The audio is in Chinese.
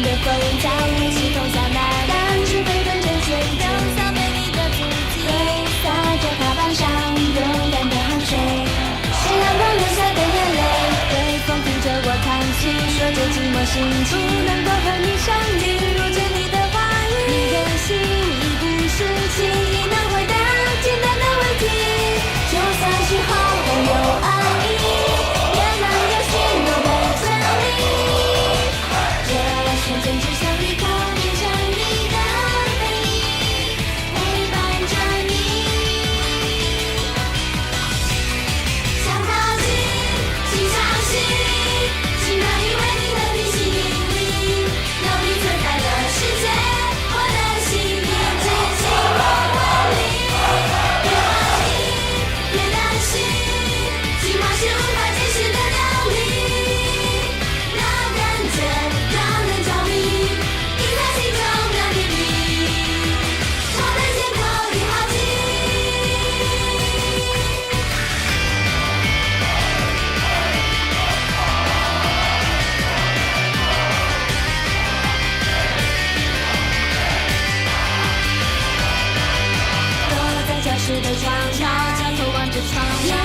的风在一起同小那感去飞奔着前进，扫描你的足迹，挥洒着踏板上勇敢的汗水，是阳光流下的眼泪，对风听着我叹息，说着寂寞心情，不能够和。悄悄悄偷望着窗外。